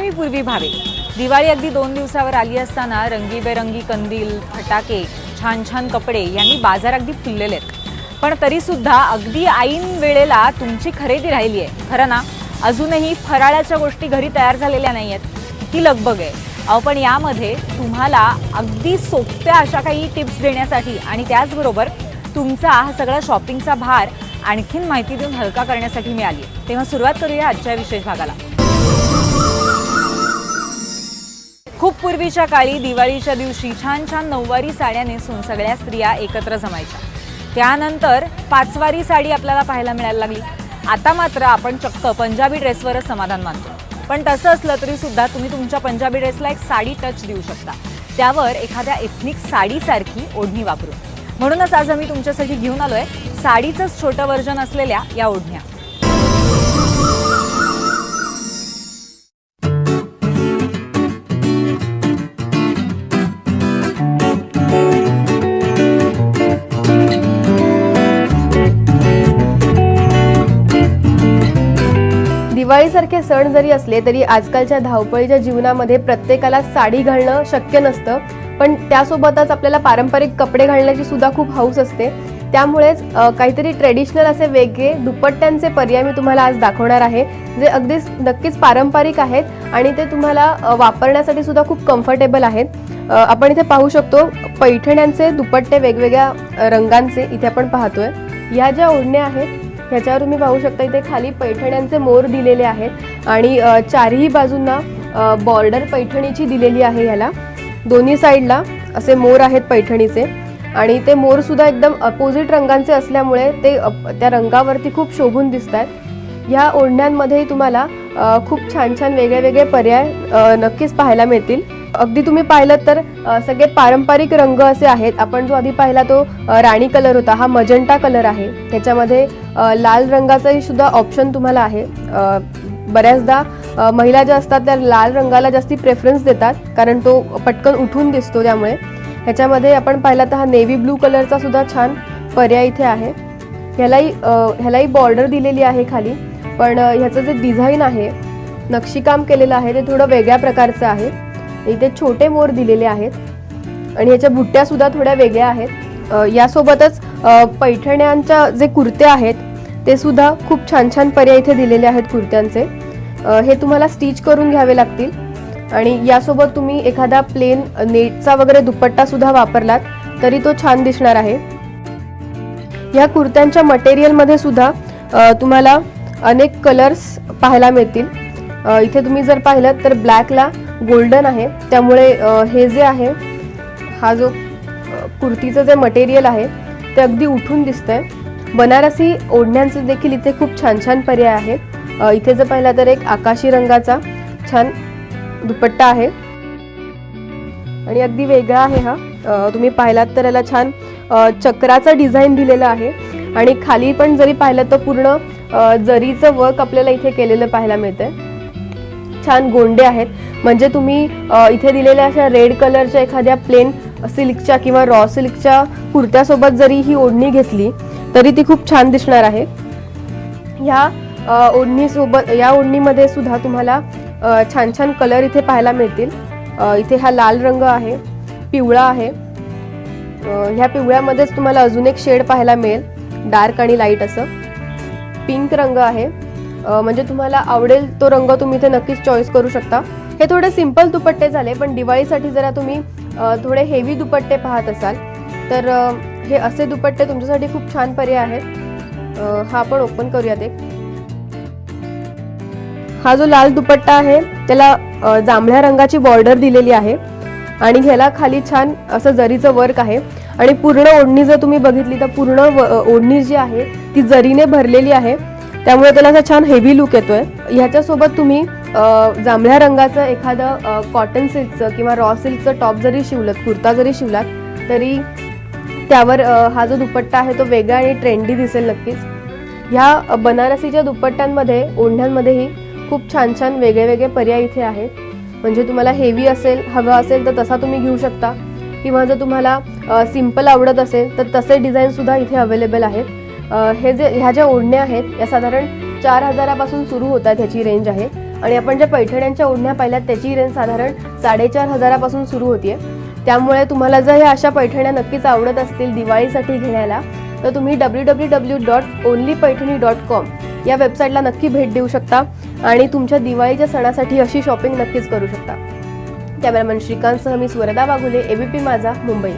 पूर्वी भावे? दिवाळी अगदी दोन दिवसावर आली असताना रंगीबेरंगी कंदील फटाके छान छान कपडे यांनी बाजार अगदी फुललेले आहेत. पण तरीसुद्धा अगदी ऐन वेळेला तुमची खरेदी राहिली आहे. खरं ना? अजूनही फराळाच्या गोष्टी घरी तयार झालेल्या नाही आहेत. किती लगबग आहे. अहो पण यामध्ये तुम्हाला अगदी सोप्या अशा काही टिप्स देण्यासाठी आणि त्याचबरोबर तुमचा हा सगळा शॉपिंगचा भार आणखीन माहिती देऊन हलका करण्यासाठी मिळाली आहे. तेव्हा सुरुवात करूया आजच्या विशेष भागाला. पूर्वीच्या काळी दिवाळीच्या दिवशी छान छान नऊवारी साड्या नेसून सगळ्या स्त्रिया एकत्र जमायच्या. त्यानंतर पाचवारी साडी आपल्याला पाहायला मिळायला लागली. आता मात्र आपण चक्क पंजाबी ड्रेसवरच समाधान मानतो. पण तसं असलं तरी सुद्धा तुम्ही तुमच्या पंजाबी ड्रेसला एक साडी टच देऊ शकता. त्यावर एखाद्या एथनिक साडीसारखी ओढणी वापरू म्हणूनच आज आम्ही तुमच्यासाठी घेऊन आलोय साडीचंच छोटं वर्जन असलेल्या या ओढण्या. दिवाळीसारखे सण जरी असले तरी आजकालच्या धावपळीच्या जीवनामध्ये प्रत्येकाला साडी घालणं शक्य नसतं. पण त्यासोबतच आपल्याला पारंपरिक कपडे घालण्याची सुद्धा खूप हौस असते. त्यामुळेच काहीतरी ट्रेडिशनल असे वेगळे दुपट्ट्यांचे पर्याय मी तुम्हाला आज दाखवणार आहे जे अगदीच नक्कीच पारंपरिक आहेत आणि ते तुम्हाला वापरण्यासाठी सुद्धा खूप कम्फर्टेबल आहेत. आपण इथे पाहू शकतो पैठण्यांचे दुपट्टे वेगवेगळ्या रंगांचे इथे आपण पाहतोय. ह्या ज्या ओढण्या आहेत ह्याच्यावर तुम्ही पाहू शकता इथे खाली पैठण्यांचे मोर दिलेले आहेत आणि चारही बाजूंना बॉर्डर पैठणीची दिलेली आहे ह्याला. दोन्ही साईडला असे मोर आहेत पैठणीचे आणि ते मोर सुद्धा एकदम अपोजिट रंगांचे असल्यामुळे ते त्या रंगावरती खूप शोभून दिसत आहेत ह्या ओढण्यांमध्ये तुम्हाला खूप छान छान वेगळे वेगळे पर्याय नक्कीच पाहायला मिळतील. अगदी तुम्ही पाहिलं तर सगळे पारंपरिक रंग असे आहेत. आपण जो आधी पाहिला तो राणी कलर होता. हा मजंटा कलर आहे. त्याच्यामध्ये लाल रंगाचाही सुद्धा ऑप्शन तुम्हाला आहे. बऱ्याचदा महिला ज्या असतात त्या लाल रंगाला जास्ती प्रेफरन्स देतात. कारण तो पटकन उठून दिसतो त्यामुळे. ह्याच्यामध्ये आपण पाहिला तर हा नेव्ही ब्लू कलरचा सुद्धा छान पर्याय इथे आहे. ह्यालाही ह्यालाही बॉर्डर दिलेली आहे खाली. पण ह्याचं जे डिझाईन आहे नक्षीकाम केलेलं आहे ते थोडं वेगळ्या प्रकारचं आहे. इथे छोटे मोर दिलेले आहेत आणि ह्याच्या बुट्ट्या सुद्धा थोड्या वेगळ्या आहेत. यासोबतच पैठण्यांच्या जे कुर्ते आहेत ते सुद्धा खूप छान छान पर्याय इथे दिलेले आहेत कुर्त्यांचे. हे तुम्हाला स्टिच करून घ्यावे लागतील. आणि यासोबत तुम्ही एखादा प्लेन नेटचा वगैरे दुपट्टा सुद्धा वापरलात तरी तो छान दिसणार आहे. या कुर्त्यांच्या मटेरियलमध्ये सुद्धा तुम्हाला अनेक कलर्स पाहायला मिळतील. इथे तुम्ही जर पाहिलं तर ब्लॅकला गोल्डन आहे. त्यामुळे हे जे आहे हा जो कुर्तीचं जे मटेरियल आहे ते अगदी उठून दिसतंय. बनारसी ओढण्यांचे देखील इथे खूप छान छान पर्याय आहेत. इथे जर पाहिला तर एक आकाशी रंगाचा छान दुपट्टा आहे. आणि अगदी वेगळा आहे हा. तुम्ही पाहिलात तर याला छान चक्राचा डिझाईन दिलेला आहे. आणि खाली पण जरी पाहिलं तर पूर्ण जरीचं वर्क आपल्याला इथे केलेलं पाहायला मिळतंय. छान गोंडे आहेत. म्हणजे तुम्ही इथे दिलेल्या अशा रेड कलरच्या एखाद्या प्लेन सिल्कच्या किंवा रॉ सिल्कच्या कुर्त्यासोबत जरी ही ओढणी घेतली तरी ती खूप छान दिसणार आहे. ह्या ओढणीसोबत या ओढणीमध्ये सुद्धा तुम्हाला छान छान कलर इथे पाहायला मिळतील. इथे हा लाल रंग आहे पिवळा आहे. ह्या पिवळ्यामध्येच तुम्हाला अजून एक शेड पाहायला मिळेल. डार्क आणि लाइट असं. पिंक रंग आहे. म्हणजे तुम्हाला आवडेल तो रंग तुम्ही इथे नक्कीच चॉईस करू शकता. हे थोडे सिंपल दुपट्टे झाले पण दिवाळीसाठी जरा तुम्ही थोडे हेवी दुपट्टे पाहत असाल. तर हे असे दुपट्टे तुमच्यासाठी खूप छान पर्याय आहेत. हा आपण ओपन करूयात एक. हा जो लाल दुपट्टा आहे त्याला जांभळ्या रंगाची बॉर्डर दिलेली आहे. आणि ह्याला खाली छान असं जरीचं वर्क आहे. आणि पूर्ण ओढणी जर तुम्ही बघितली तर पूर्ण व- ओढणी जी आहे ती जरीने भरलेली आहे. त्यामुळे त्याला असा छान हेवी लुक येतोय. ह्याच्यासोबत तुम्ही जांभळ्या रंगाचं एखादं कॉटन सिल्कचं किंवा रॉ सिल्कचं टॉप जरी शिवलत कुर्ता जरी शिवलात तरी त्यावर हा जो दुपट्टा आहे तो वेगळा आणि ट्रेंडी दिसेल नक्कीच. ह्या बनारसीच्या दुपट्ट्यांमध्ये ओढण्यांमध्येही खूप छान छान वेगळे वेगळे पर्याय इथे आहेत. म्हणजे तुम्हाला हेवी असेल हवं असेल तर तसा तुम्ही घेऊ शकता. किंवा जर तुम्हाला सिंपल आवडत असेल तर तसे डिझाईनसुद्धा इथे अवेलेबल आहेत. हे जे ह्या ज्या ओढण्या आहेत या साधारण चार हजारापासून सुरू होतात ह्याची रेंज आहे. आणि आपण ज्या पैठण्यांच्या ओढण्या पाहिल्यात त्याची रेंज साधारण साडेचार हजारापासून सुरू होतीये. त्यामुळे तुम्हाला जर ह्या अशा पैठण्या नक्कीच आवडत असतील दिवाळीसाठी घेण्याला तर तुम्ही W W W dot only Paithani dot com या वेबसाईटला नक्की भेट देऊ शकता. आणि तुमच्या दिवाळीच्या सणासाठी अशी शॉपिंग नक्कीच करू शकता. कॅमेरामॅन श्रीकांतसह मी स्वरदा वाघुले एबीपी माझा मुंबई.